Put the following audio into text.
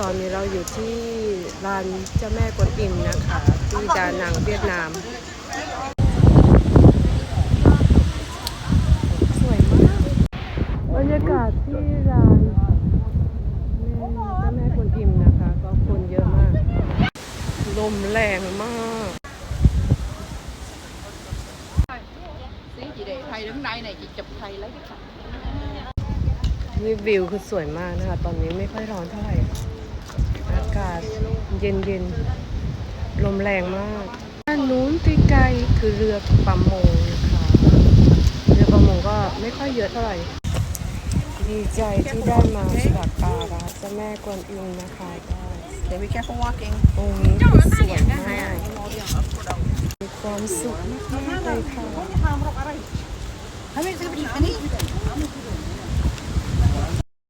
ตอนนี้เราอยู่ที่ร้านเจ้าแม่กวนอิมนะคะ ที่ดานังเวียดนามสวยมากบรรยากาศที่ร้านแม่เจ้าแม่กวนอิมนะคะ ก็คนเยอะมาก ลมแรงมาก Tí chị để thầy đứng đây này chị chụp thầy lấy cái cặp นี่วิวคือสวยมากนะคะ ตอนนี้ไม่ค่อยร้อนเท่าไหร่อากาศ เย็นเย็นๆลมแรงมากด้านนู้นไกลๆคือเรือประมงนะคะเรือประมงก็ไม่ค่อยเยอะเท่าไหร่ ดีใจที่ได้มาสักการะเจ้าแม่กวนอิมนะคะได้ Okay, be careful walking องค์นี้คือสวยมากมีความสุขมากๆเลยค่ะ